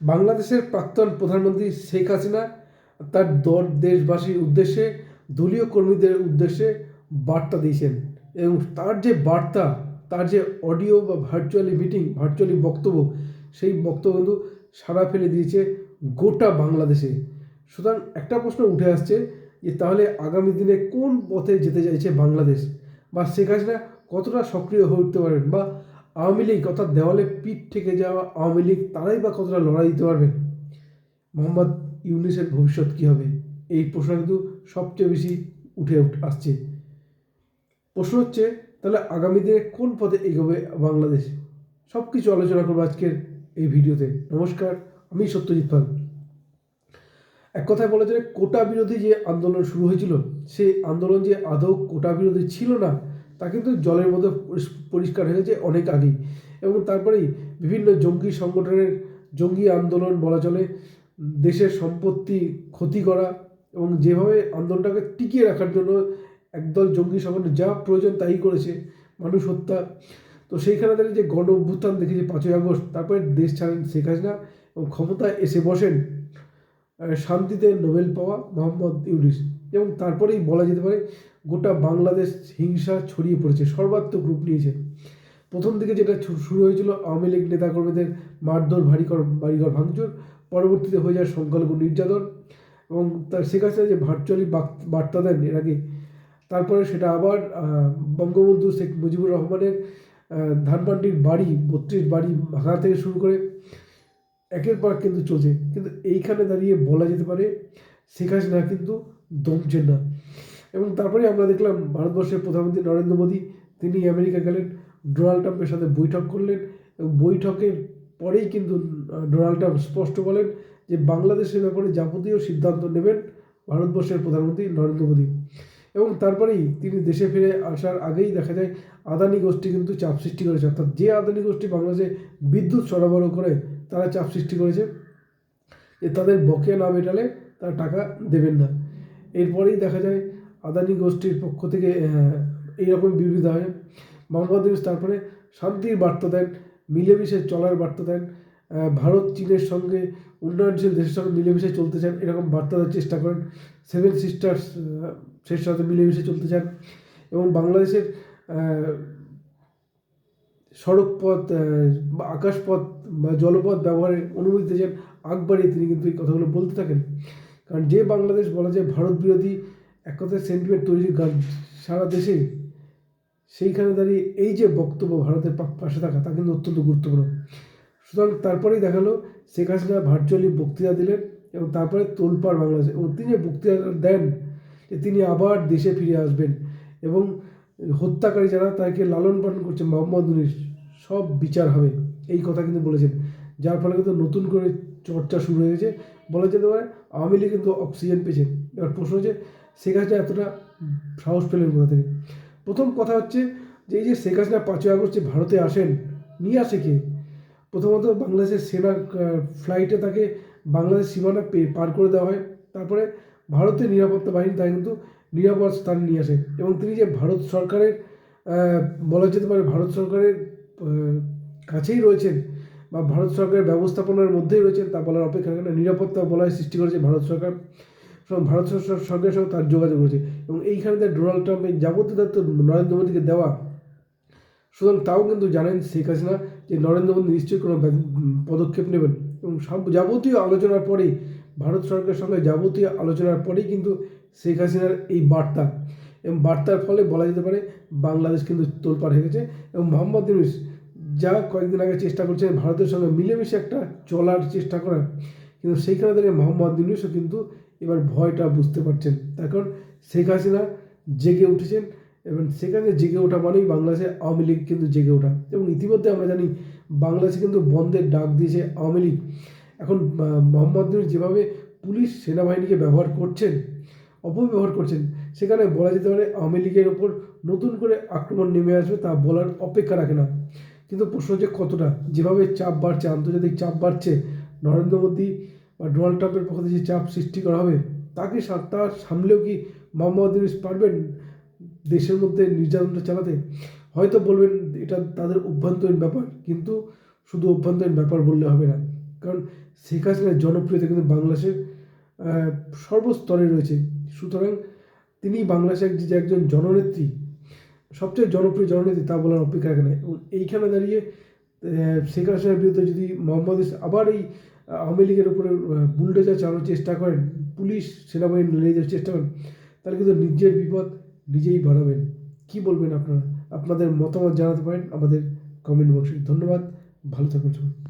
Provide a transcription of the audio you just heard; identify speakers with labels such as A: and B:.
A: বাংলাদেশের প্রাক্তন প্রধানমন্ত্রী শেখ হাসিনা তার দর দেশবাসীর উদ্দেশ্যে, দলীয় কর্মীদের উদ্দেশ্যে বার্তা দিয়েছেন এবং তার যে বার্তা, তার যে অডিও বা ভার্চুয়ালি মিটিং, ভার্চুয়ালি বক্তব্য, সেই বক্তব্য কিন্তু সাড়া ফেলে দিয়েছে গোটা বাংলাদেশে। সুতরাং একটা প্রশ্ন উঠে আসছে যে তাহলে আগামী দিনে কোন পথে যেতে চাইছে বাংলাদেশ? বা শেখ হাসিনা কতটা সক্রিয় হয়ে উঠতে পারেন? বা আওয়ামী লীগ অর্থাৎ দেওয়ালে পিঠ থেকে যাওয়া আওয়ামী লীগ, তারাই বা কতটা লড়াই দিতে পারবেন? মোহাম্মদ ইউনিসের ভবিষ্যৎ কী হবে? এই প্রশ্ন কিন্তু সবচেয়ে বেশি উঠে আসছে। প্রশ্ন হচ্ছে, তাহলে আগামী দিনে কোন পথে এগোবে বাংলাদেশ? সব কিছু আলোচনা করব আজকের এই ভিডিওতে। নমস্কার, আমি সত্যজিৎ পাল। এক কথায় বলা যায়, কোটা বিরোধী যে আন্দোলন শুরু হয়েছিল, সেই আন্দোলন যে আদৌ কোটা বিরোধী ছিল না তা কিন্তু জলের মধ্যে পরিষ্কার হয়ে গেছে অনেক আগেই। এবং তারপরেই বিভিন্ন জঙ্গি সংগঠনের জঙ্গি আন্দোলন বলা চলে, দেশের সম্পত্তি ক্ষতি করা এবং যেভাবে আন্দোলনটাকে টিকিয়ে রাখার জন্য একদল জঙ্গি সংগঠন যা প্রয়োজন তাই করেছে, মানুষ হত্যা। তো সেইখানে দাঁড়িয়ে যে গণ অভ্যুত্থান দেখেছি পাঁচই আগস্ট, তারপরে দেশ ছাড়েন শেখ হাসিনা এবং ক্ষমতায় এসে বসেন শান্তিতে নোবেল পাওয়া মোহাম্মদ ইউনিস। এবং তারপরেই বলা যেতে পারে গোটা বাংলাদেশ হিংসা ছড়িয়ে পড়েছে, সর্বাত্মক রূপ নিয়েছে। প্রথম দিকে যেটা শুরু হয়েছিল, আওয়ামী লীগ নেতাকর্মীদের মারধর, ভারীকর বাড়িঘর ভাঙচুর, পরবর্তীতে হয়ে যায় সংখ্যালঘু নির্যাতন এবং তার শেখ হাসিনা যে ভার্চুয়ালি বার্তা দেন এর আগে, তারপরে সেটা আবার বঙ্গবন্ধু শেখ মুজিবুর রহমানের ধানপান্ডির বাড়ি, বত্রিশ বাড়ি ভাঙা থেকে শুরু করে একের পর কিন্তু চলছে। কিন্তু এইখানে দাঁড়িয়ে বলা যেতে পারে, শেখ হাসিনা কিন্তু দমছেন না। এবং তারপরে আমরা দেখলাম ভারতবর্ষের প্রধানমন্ত্রী নরেন্দ্র মোদী, তিনি আমেরিকা গেলেন, ডোনাল্ড ট্রাম্পের সাথে বৈঠক করলেন, এবং বৈঠকের পরেই কিন্তু ডোনাল্ড ট্রাম্প স্পষ্ট বলেন যে বাংলাদেশের ব্যাপারে যাবতীয় সিদ্ধান্ত নেবেন ভারতবর্ষের প্রধানমন্ত্রী নরেন্দ্র মোদী। এবং তারপরেই তিনি দেশে ফিরে আসার আগেই দেখা যায়, আদানি গোষ্ঠী কিন্তু চাপ সৃষ্টি করেছে। অর্থাৎ যে আদানি গোষ্ঠী বাংলাদেশে বিদ্যুৎ সরবরাহ করে, তারা চাপ সৃষ্টি করেছে যে তাদের বকেয়া না মেটালে তারা টাকা দেবেন না। এরপরেই দেখা যায় আদানি গোষ্ঠীর পক্ষ থেকে এইরকম বিবৃতি হয়। মোহাম্মদ ইউনুস তারপরে শান্তির বার্তা দেন মিলেমিশে চলার বার্তা দেন ভারত চীনের সঙ্গে উন্নয়নশীল দেশের সঙ্গে মিলেমিশে চলতে চান এরকম বার্তা দেওয়ার চেষ্টা করেন। সেভেন সিস্টার্স সেই সাথে মিলেমিশে চলতে চান এবং বাংলাদেশের আহ, বা আকাশপথ বা জলপথ ব্যবহারের অনুমতি দিতে চান আগ বাড়িয়ে তিনি কিন্তু এই কথাগুলো বলতে থাকেন। কারণ যে বাংলাদেশ বলা যায় ভারত বিরোধী কথায় সেন্টিমেন্ট তৈরির গান সারা দেশে, সেইখানে দাঁড়িয়ে এই যে বক্তব্য ভারতের পাশে থাকা, তা কিন্তু অত্যন্ত গুরুত্বপূর্ণ। সুতরাং তারপরেই দেখাল শেখ হাসিনা ভার্চুয়ালি বক্তৃতা দিলেন এবং তারপরে তোলপাড় বাংলাদেশে এবং তিনি বক্তৃতা দেন যে তিনি আবার দেশে ফিরে আসবেন এবং হত্যাকারী যারা তাকে লালন পালন করছে মোহাম্মদ উনিশ সব বিচার হবে, এই কথা কিন্তু বলেছেন। যার ফলে কিন্তু নতুন করে চর্চা শুরু হয়েছে বলা যেতে পারে আওয়ামী লীগ কিন্তু অক্সিজেন পেয়েছে। এবার প্রশ্ন হচ্ছে শেখ হাসিনা এতটা সাহস পেলেন কোথা থেকে? প্রথম কথা হচ্ছে যে এই যে শেখ হাসিনা পাঁচই আগস্ট যে ভারতে আসেন, নিয়ে আসে কে? প্রথমত বাংলাদেশের সেনা ফ্লাইটে তাকে বাংলাদেশ সীমানা পে- পার করে দেওয়া হয়। তারপরে ভারতের নিরাপত্তা বাহিনী তাকে কিন্তু নিরাপদ স্থানে নিয়ে আসে। এবং তিনি যে ভারত সরকারের বলা যেতে পারে ভারত সরকারের কাছেই রয়েছেন বা ভারত সরকারের ব্যবস্থাপনার মধ্যেই রয়েছেন তা বলার অপেক্ষা নিরাপত্তা বলায় সৃষ্টি করেছে ভারত সরকার। ভারত সর- সরকারের সঙ্গে তার যোগাযোগ রয়েছে এবং এইখানে তার ডোনাল্ড ট্রাম্পের যাবতীয় দায়িত্ব নরেন্দ্র মোদীকে দেওয়া। সুতরাং তাও কিন্তু জানেন শেখ হাসিনা যে নরেন্দ্র মোদী নিশ্চয়ই কোনো পদক্ষেপ নেবেন। এবং সব যাবতীয় আলোচনার পরেই, ভারত সরকারের সঙ্গে যাবতীয় আলোচনার পরেই কিন্তু শেখ হাসিনার এই বার্তা। এবং বার্তার ফলে বলা যেতে পারে, বাংলাদেশ কিন্তু তোলপাড় হয়ে গেছে। এবং মোহাম্মদ ইউনুস যা কয়েকদিন আগে চেষ্টা করছেন ভারতের সঙ্গে মিলেমিশে একটা চলার চেষ্টা করার, কিন্তু সেইখানে দাঁড়িয়ে মোহাম্মদ ইউনুসও কিন্তু এবার ভয়টা বুঝতে পারছেন। তার কারণ শেখ হাসিনা জেগে উঠেছেন এবং সেখানে জেগে ওঠা মানেই বাংলাদেশে আওয়ামী লীগ কিন্তু জেগে ওঠা। এবং ইতিমধ্যে আমরা জানি বাংলাদেশে কিন্তু বন্ধের ডাক দিয়েছে আওয়ামী লীগ। এখন মোহাম্মদ যেভাবে পুলিশ সেনাবাহিনীকে ব্যবহার করছেন, অপব্যবহার করছেন, সেখানে বলা যেতে পারে আওয়ামী লীগের ওপর নতুন করে আক্রমণ নেমে আসবে তা বলার অপেক্ষা রাখে না। কিন্তু প্রশ্ন হচ্ছে কতটা? যেভাবে চাপ বাড়ছে, আন্তর্জাতিক চাপ বাড়ছে, নরেন্দ্র মোদী বা ডোনাল্ড ট্রাম্পের পক্ষ থেকে যে চাপ সৃষ্টি করা হবে তাকে সা- তা সামলেও কি মোহাম্মদ ইউনুস পারবেন দেশের মধ্যে নির্যাতনটা চালাতে? হয়তো বলবেন এটা তাদের অভ্যন্তরীণ ব্যাপার, কিন্তু শুধু অভ্যন্তরীণ ব্যাপার বললে হবে না। কারণ শেখ হাসিনার জনপ্রিয়তা কিন্তু বাংলাদেশের সর্বস্তরে রয়েছে। সুতরাং তিনি বাংলাদেশের যে একজন জননেত্রী, সবচেয়ে জনপ্রিয় জননেত্রী তা বলার অপেক্ষা রাখে না। এবং এইখানে দাঁড়িয়ে শেখ হাসিনার বিরুদ্ধে যদি মোহাম্মদ আবার এই আওয়ামী লীগের উপরে বুলডোজার চালানোর চেষ্টা করেন, পুলিশ সেনাবাহিনী নিয়ে যাওয়ার চেষ্টা করেন তাহলে কিন্তু নিজের বিপদ নিজেই বাড়াবেন। কি বলবেন আপনারা? আপনাদের মতামত জানাতে পারেন আমাদের কমেন্ট বক্সে ধন্যবাদ, ভালো থাকুন সবাই।